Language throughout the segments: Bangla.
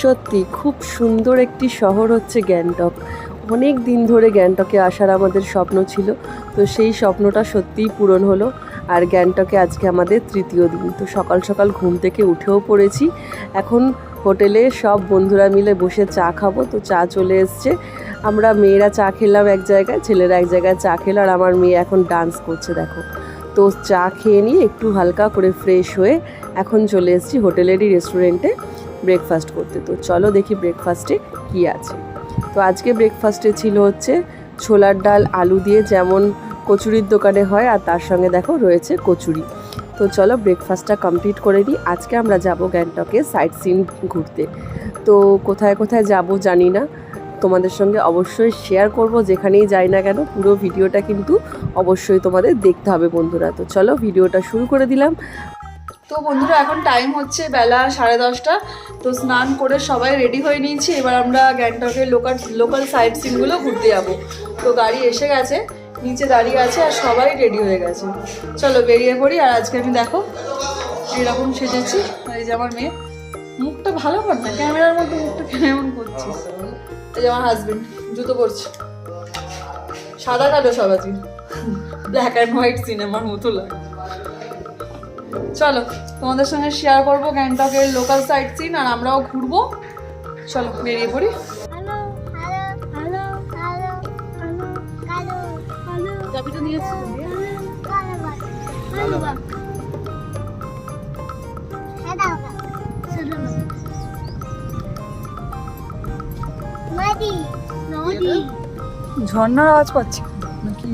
সত্যি খুব সুন্দর একটি শহর হচ্ছে গ্যাংটক। অনেক দিন ধরে গ্যাংটকে আসার আমাদের স্বপ্ন ছিল, তো সেই স্বপ্নটা সত্যিই পূরণ হলো আর গ্যাংটকে আজকে আমাদের তৃতীয় দিন। তো সকাল সকাল ঘুম থেকে উঠেও পড়েছি। এখন হোটেলে সব বন্ধুরা মিলে বসে চা খাব, তো চা চলে এসছে। আমরা মেয়েরা চা খেলাম এক জায়গায়, ছেলেরা এক জায়গায় চা খেলো আর আমার মেয়ে এখন ডান্স করছে, দেখো। তো চা খেয়ে নিয়ে একটু হালকা করে ফ্রেশ হয়ে এখন চলে এসেছি হোটেলেরই রেস্টুরেন্টে ব্রেকফাস্ট করতে। তো চলো দেখি ব্রেকফাস্টে কী আছে। তো আজকে ব্রেকফাস্টে ছিল হচ্ছে ছোলার ডাল, আলু দিয়ে যেমন কচুরির দোকানে হয় আর তার সঙ্গে দেখো রয়েছে কচুরি। তো চলো ব্রেকফাস্টটা কমপ্লিট করে নিই। আজকে আমরা যাব গ্যাংটকে সাইট সিন ঘুরতে। তো কোথায় কোথায় যাব জানি না। তোমাদের সঙ্গে অবশ্যই শেয়ার করব, যেখানেই যাই না কেন, পুরো ভিডিওটা কিন্তু অবশ্যই তোমাদের দেখতে হবে বন্ধুরা। তো চলো ভিডিওটা শুরু করে দিলাম। তো বন্ধুরা, এখন টাইম হচ্ছে বেলা সাড়ে দশটা। তো স্নান করে সবাই রেডি হয়ে নিয়েছি। এবার আমরা গ্যাংটকের লোকাল লোকাল সাইট সিনগুলো ঘুরতে যাব। তো গাড়ি এসে গেছে, নিচে দাঁড়িয়ে আছে আর সবাই রেডি হয়ে গেছে। চলো বেরিয়ে পড়ি আর আজকে আমি দেখো এরকম সেজেছি। এই যে আমার মেয়ে, মুখটা ভালো কর না, ক্যামেরার মধ্যে মুখটা কেমন করছিস এই যে আমার হাজবেন্ড জুতো পরছে। সাদা কালো সব আছে ব্ল্যাক অ্যান্ড হোয়াইট সিনেমার মতো লাগে। চলো তোমাদের সঙ্গে শেয়ার করব গ্যাংটকের লোকাল সাইট সিন আর আমরাও ঘুরবো। চলো বেরিয়ে পড়ি। Hello hello hello hello hello hello চাবিটা নিয়েছি হ্যালো হ্যালো হ্যালো শুরু মাদি নদী ঝর্ণার আওয়াজ পাচ্ছি। নাকি?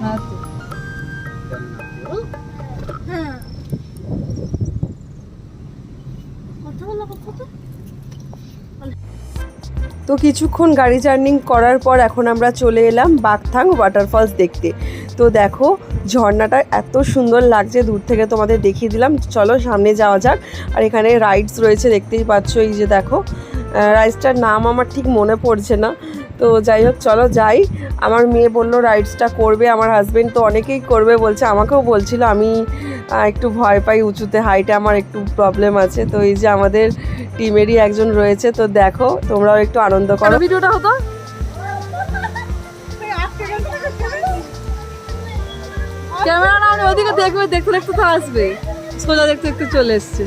তো। তো কিছুক্ষণ গাড়ি জার্নিং করার পর এখন আমরা চলে এলাম বাগথাং ওয়াটারফলস দেখতে। তো দেখো, ঝর্ণাটা এত সুন্দর লাগছে, দূর থেকে তোমাদের দেখিয়ে দিলাম। চলো সামনে যাওয়া যাক। আর এখানে রাইডস রয়েছে, দেখতেই পাচ্ছ এই যে দেখো। রাইডসটার নাম আমার ঠিক মনে পড়ছে না। তো যাই হোক, চলো যাই। আমার মেয়ে বলল রাইডসটা করবে। আমার হাজব্যান্ড তো অনেকেই করবে বলছে, আমাকেও বলছিল। আমি একটু ভয় পাই উঁচুতে হাইটে আমার একটু প্রবলেম আছে। তো এই যে আমাদের টিমেরই একজন রয়েছে, তো দেখো, তোমরাও একটু আনন্দ করো। ভিডিওটা হতো? ক্যামেরা না ওদিকে দেখবে, দেখতে দেখতে তো আসবে। সোজা দেখতে দেখতে চলে এসছে।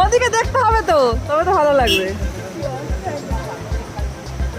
ওদিকে দেখতে হবে তো, তবে তো ভালো লাগবে।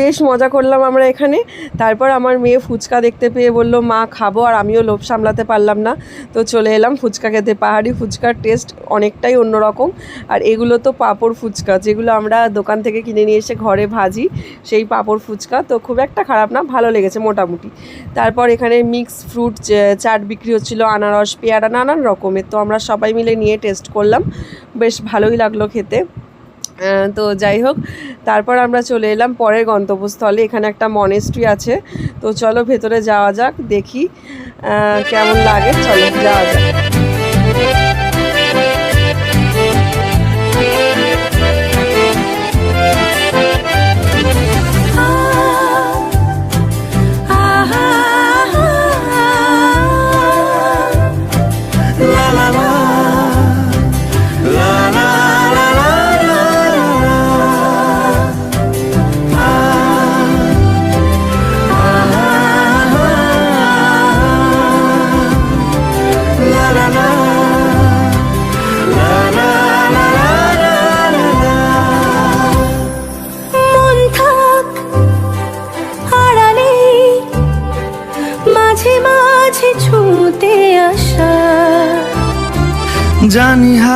বেশ মজা করলাম আমরা এখানে। তারপর আমার মেয়ে ফুচকা দেখতে পেয়ে বলল, মা, খাব আর আমিও লোভ সামলাতে পারলাম না। তো চলে এলাম ফুচকা খেতে। পাহাড়ি ফুচকার টেস্ট অনেকটাই অন্যরকম। আর এগুলো তো পাঁপড় ফুচকা, যেগুলো আমরা দোকান থেকে কিনে নিয়ে এসে ঘরে ভাজি, সেই পাঁপড় ফুচকা। তো খুব একটা খারাপ না, ভালো লেগেছে মোটামুটি। তারপর এখানে মিক্স ফ্রুট চাট বিক্রি হচ্ছিল, আনারস, পেয়ারা, নানান রকমের। তো আমরা সবাই মিলে নিয়ে টেস্ট করলাম। বেশ ভালোই লাগল খেতে। তো যাই হোক, তারপর আমরা চলে এলাম পরের গন্তব্যস্থলে, এখানে একটা মনেস্ট্রি আছে। তো চলো ভেতরে যাওয়া যাক, দেখি কেমন লাগে। চলো যাওয়া যাক।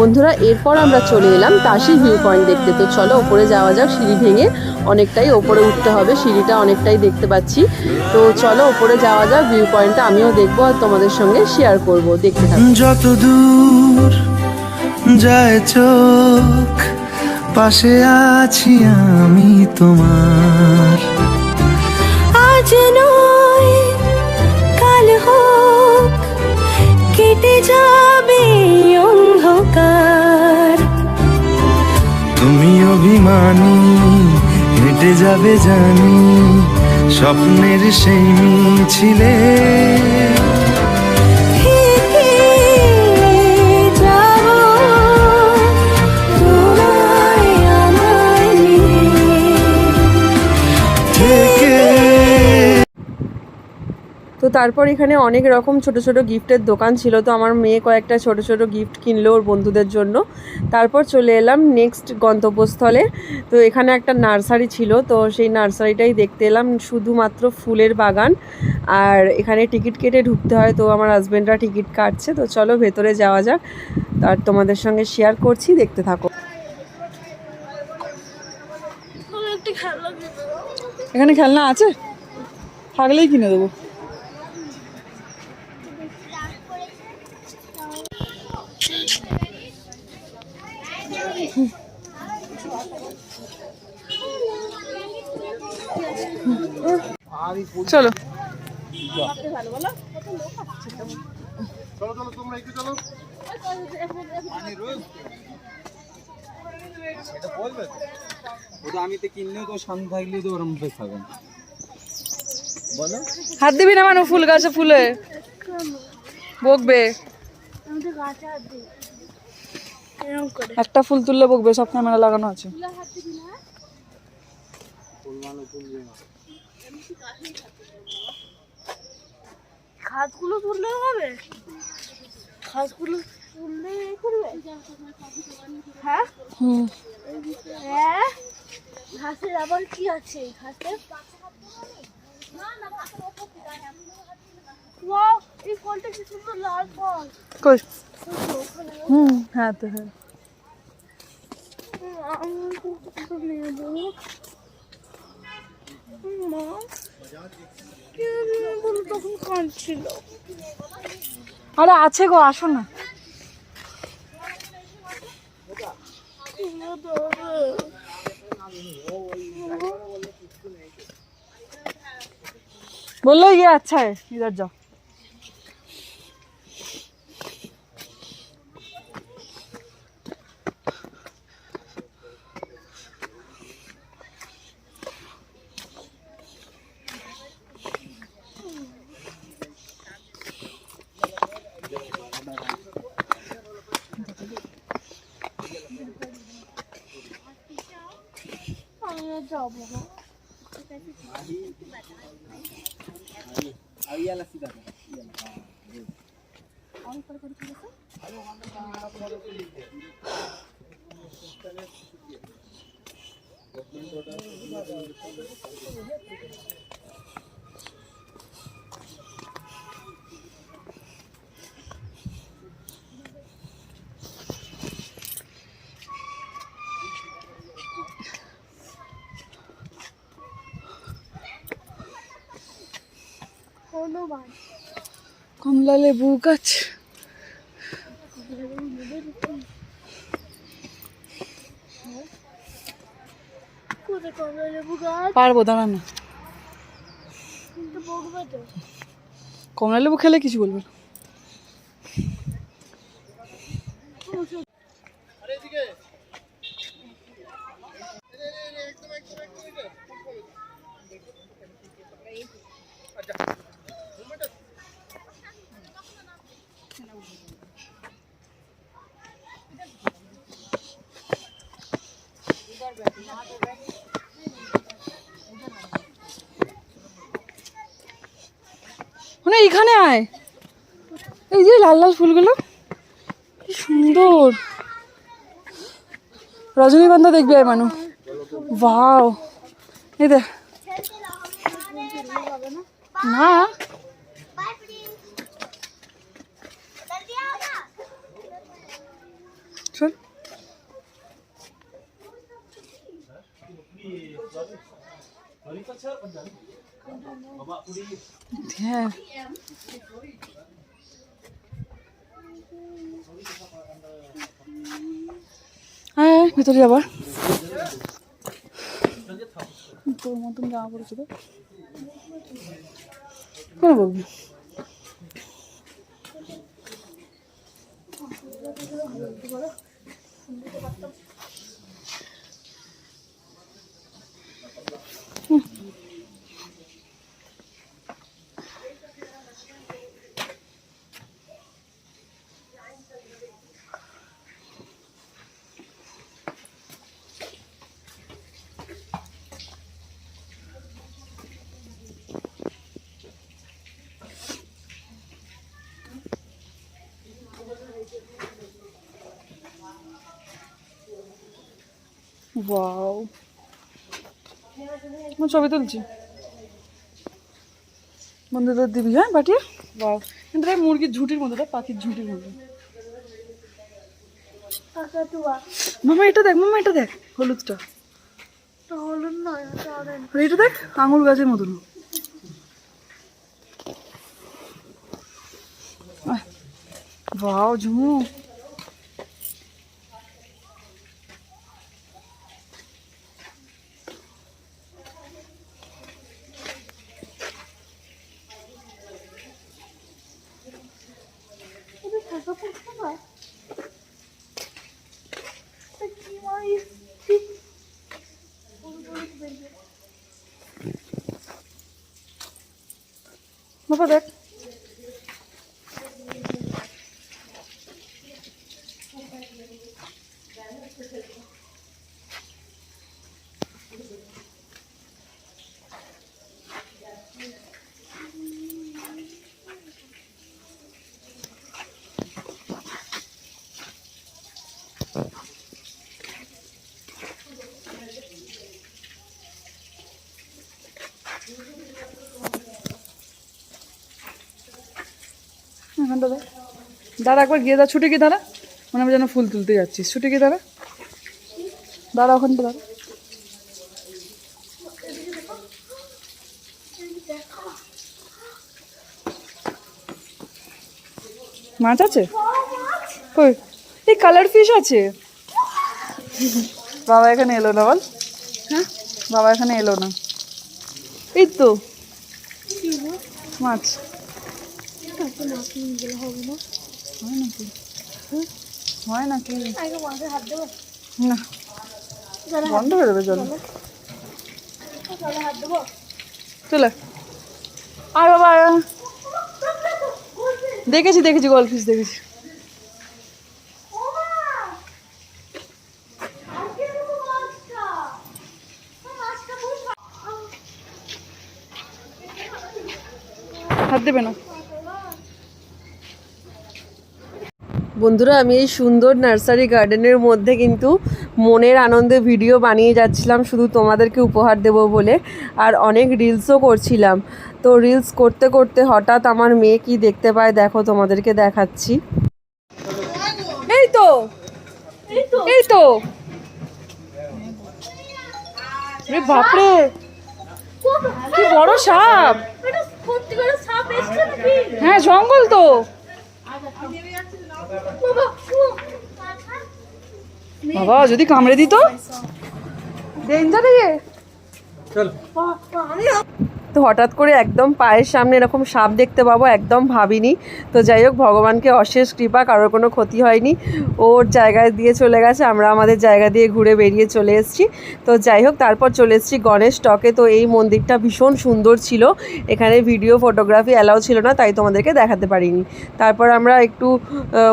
বন্ধুরা এরপর আমরা চলে এলাম তাসি ভিউ পয়েন্ট দেখতে। তো চলো ওপরে যাওয়া যাক সিঁড়ি ভেঙে অনেকটাই ওপরে উঠতে হবে সিঁড়িটা অনেকটাই দেখতে পাচ্ছি। তো চলো ওপরে যাওয়া যাক ভিউ পয়েন্টটা আমিও দেখব আর তোমাদের সঙ্গে শেয়ার করব দেখতে থাকো। যত দূর যায় চোখ পাশে আছি আমি তোমার। আজ নয় কাল হোক কেটে যাবে অন্ধকার। তুমি অভিমানী হেঁটে যাবে জানি স্বপ্নের সেই মিছিলে। তারপর এখানে অনেক রকম ছোট ছোট গিফটের দোকান ছিল। তো আমার মেয়ে কয়েকটা ছোট ছোট গিফট কিনলো ওর বন্ধুদের জন্য। তারপর চলে এলাম নেক্সট গন্তব্যস্থলে। তো এখানে একটা নার্সারি ছিল। তো সেই নার্সারিটাই দেখতে এলাম। শুধুমাত্র ফুলের বাগান। আর এখানে টিকিট কেটে ঢুকতে হয়। তো আমার হাজব্যান্ডরা টিকিট কাটছে। তো চলো ভেতরে যাওয়া যাক। আর তোমাদের সঙ্গে শেয়ার করছি। দেখতে থাকো। এখানে খেলনা আছে? থাকলেই কিনে দেবো চলো ওটা আমি তো কিনলেও তো সামনে থাকলেও তো ওরম বেশ হবে না। বলো হাত দিবি না মানে ফুল গাছে ফুলে। বকবে। একটা ফুল তুললে বকবে, সব ক্যামেরা লাগানো আছে। ঘাসগুলো তুললেও হবে? ঘাসগুলো তুললে করবে? হ্যাঁ? হ্যাঁ? ঘাসের আবার কি আছে ঘাসের Wow, এই ফলটা কি সুন্দর লাল ফল। কই? হুম হ্যাঁ তো হ্যাঁ। আমি মা তখন কাঁদছিল। আরে আছে গো আসো না। বলল ইয়ে আচ্ছা ইধার যাও। जाओ আমি যাব না আর ইয়ালা সিধা কর। কোনো বার কমলা লেবু গাছ। পারব দাঁড়া না। কিন্তু বকবে তো কমলা লেবু খেলে কিছু বলবে না মানে এইখানে আয় এই যে লাল লাল ফুলগুলো? কি সুন্দর। রজনীগন্ধা দেখবি আয় মানু। বাও এই দেখ। না। হ্যাঁ। হ্যাঁ ভিতরে আবার। তোর মতন জামা পড়েছে তো কেন বলবি ওয়াও ছবি তুলছি। বন্ধুদের দিবি হ্যাঁ পাঠিয়ে? ওয়াও কিন্তু দেখ মুরগির ঝুঁটির মতো পাখির ঝুঁটির মতো মামা এটা দেখ মামা এটা দেখ হলুদটা। হলুদ নয় এটা দেখ আঙুর গাছের মতন। বাও ঝুমু এটা থাকা পড়ছে না এটা কি মারিস ঠিক হলুদ হলুদ বেরিয়ে বাবা দেখ। এখানটা দেখ দাঁড়া একবার গিয়ে দা ছুটে গিয়ে দাঁড়া মানে আমি যেন ফুল তুলতে যাচ্ছি। ছুটে গিয়ে দাঁড়া দাঁড়া ওখানটা দাঁড়া মাছ আছে? কই? এই কালার ফিশ আছে। বাবা এখানে এলো না বল। হ্যাঁ? বাবা এখানে এলো না। এই তো। মাছ। তাকে মাছ নিয়ে গেলে হবে না। হয় নাকি? হয় নাকি? আগে মাঝে হাত দেবো। না। বন্ধ হয়ে যাবে জল। হাত দেবো। চলে। আর বাবা দেখেছি দেখেছি গোল ফিস দেখেছি। হাত দেবে না। বন্ধুরা আমি এই সুন্দর নার্সারি গার্ডেনের মধ্যে কিন্তু মনের আনন্দে ভিডিও বানিয়ে যাচ্ছিলাম শুধু তোমাদেরকে উপহার দেব বলে আর অনেক রিলসও করছিলাম। তো রিলস করতে করতে হঠাৎ আমার মেয়ে কি দেখতে পায় দেখো তোমাদেরকে দেখাচ্ছি। এই তো! এই তো! বাপরে! কি বড় সাপ! এটা সত্যি করে সাপ এসছে নাকি? হ্যাঁ জঙ্গল তো! বাবা বাবা যদি কামড়ে দিত? ডেঞ্জার চল। তো হঠাৎ করে একদম পায়ের সামনে এরকম সাপ দেখতে পাবো, একদম ভাবিনি। তো যাই হোক, ভগবানকে অশেষ কৃপা, কারোর কোনো ক্ষতি হয়নি। ওর জায়গায় দিয়ে চলে গেছে, আমরা আমাদের জায়গা দিয়ে ঘুরে বেরিয়ে চলে এসেছি। তো যাই হোক, তারপর চলে এসেছি গণেশ টকে। তো এই মন্দিরটা ভীষণ সুন্দর ছিল। এখানে ভিডিও ফটোগ্রাফি অ্যালাউ ছিল না, তাই তোমাদেরকে দেখাতে পারিনি। তারপর আমরা একটু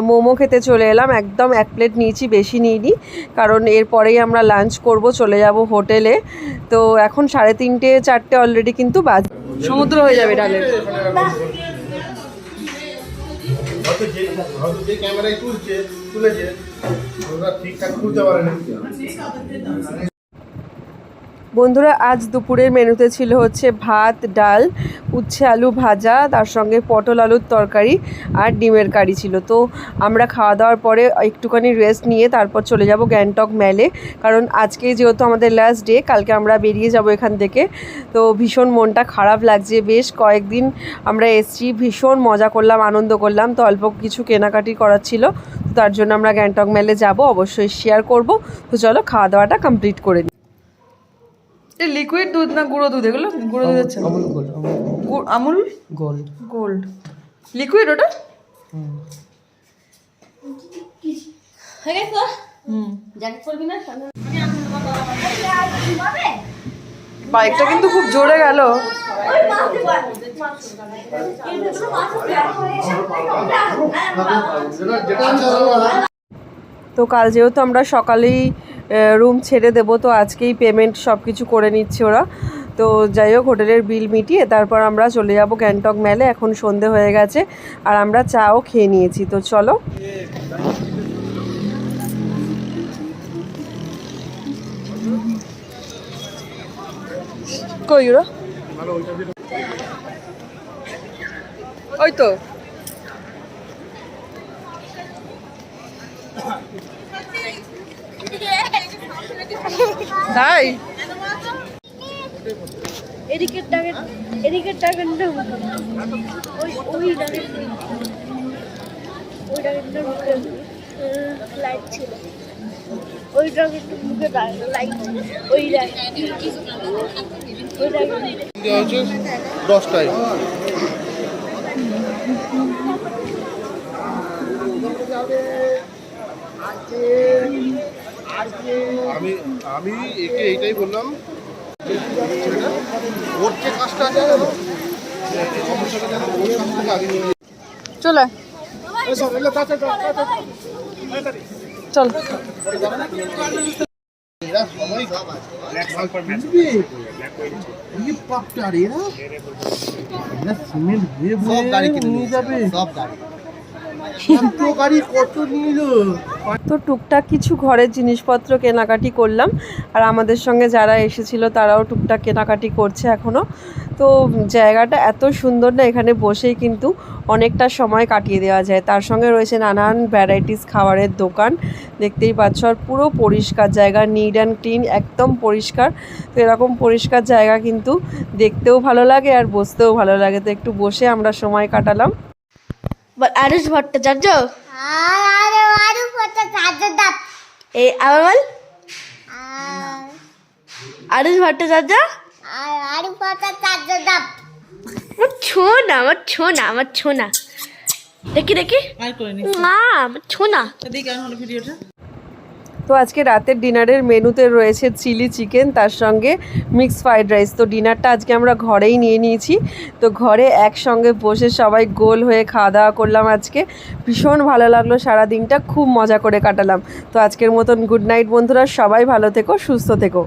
মোমো খেতে চলে এলাম। একদম এক প্লেট নিয়েছি, বেশি নিইনি। কারণ এরপরেই আমরা লাঞ্চ করব, চলে যাব হোটেলে। তো এখন সাড়ে তিনটে, চারটে অলরেডি কিন্তু বাস সমুদ্র হয়ে যাবে ডালের। ক্যামেরায় তুলেছে ঠিকঠাক তুলতে পারেনি। বন্ধুরা, আজ দুপুরের মেনুতে ছিল হচ্ছে ভাত, ডাল, উচ্ছে আলু ভাজা, তার সঙ্গে পটল আলুর তরকারি আর ডিমের কারি ছিল। তো আমরা খাওয়া দাওয়ার পরে একটুখানি রেস্ট নিয়ে তারপর চলে যাব গ্যাংটক মেলে কারণ আজকে যেহেতু আমাদের লাস্ট ডে কালকে আমরা বেরিয়ে যাব এখান থেকে। তো ভীষণ মনটা খারাপ লাগছে, বেশ কয়েকদিন আমরা এসছি, ভীষণ মজা করলাম, আনন্দ করলাম। তো অল্প কিছু কেনাকাটি করার ছিল তার জন্য আমরা গ্যাংটক মেলে যাব, অবশ্যই শেয়ার করব। তো চলো খাওয়া দাওয়াটা কমপ্লিট করে নিই দুধ না গুঁড়ো দুধ? এগুলো গুঁড়ো দুধ হচ্ছে গুড়- আমুল গোল্ড গোল্ড লিকুইড ওটা? হুম। বাইকটা কিন্তু খুব জোরে গেল। তো কাল যেহেতু আমরা সকালেই রুম ছেড়ে দেবো। তো আজকেই পেমেন্ট সব কিছু করে নিচ্ছে ওরা। তো যাই হোক, হোটেলের বিল মিটিয়ে তারপর আমরা চলে যাব গ্যাংটক মেলে এখন সন্ধে হয়ে গেছে আর আমরা চাও খেয়ে নিয়েছি। তো চলো। কই ওই তো। তাই? এদিকের ডাকের এদিকের ডাকেরটা ওই ওই ডাকের ওই ডাকেরটার মুখে। লাইট ছিল। ওই মুখে। লাইট ওই ওই হচ্ছে দশটায়। আমি আমি একে এইটাই বললাম। ওর যে কাজটা আছে চলে। চল। এরা সবাই এরা? ভুয়ে ভুয়ে নিয়ে যাবে। সব গাড়ি গাড়ি। তো টুকটাক কিছু ঘরের জিনিসপত্র কেনাকাটি করলাম। আর আমাদের সঙ্গে যারা এসেছিল, তারাও টুকটাক কেনাকাটি করছে এখনও তো জায়গাটা এত সুন্দর না, এখানে বসেই কিন্তু অনেকটা সময় কাটিয়ে দেওয়া যায়। তার সঙ্গে রয়েছে নানান ভ্যারাইটিস খাবারের দোকান। দেখতেই পাচ্ছ, আর পুরো পরিষ্কার জায়গা নিট অ্যান্ড ক্লিন একদম পরিষ্কার। তো এরকম পরিষ্কার জায়গা কিন্তু দেখতেও ভালো লাগে, আর বসতেও ভালো লাগে। তো একটু বসে আমরা সময় কাটালাম। আরুষ ভট্টাচার্য এই আবার বল আর আরুষ ভট্টাচার্য আমার দেখি দেখি মা আমার ছোনা তো আজকে রাতের ডিনারের মেনুতে রয়েছে চিলি চিকেন, তার সঙ্গে মিক্স ফ্রাইড রাইস। তো ডিনারটা আজকে আমরা ঘরেই নিয়ে নিয়েছি। তো ঘরে একসঙ্গে বসে সবাই গোল হয়ে খাওয়া দাওয়া করলাম আজকে। ভীষণ ভালো লাগল সারা দিনটা খুব মজা করে কাটালাম। তো আজকের মতন গুড নাইট বন্ধুরা, সবাই ভালো থেকো, সুস্থ থেকো।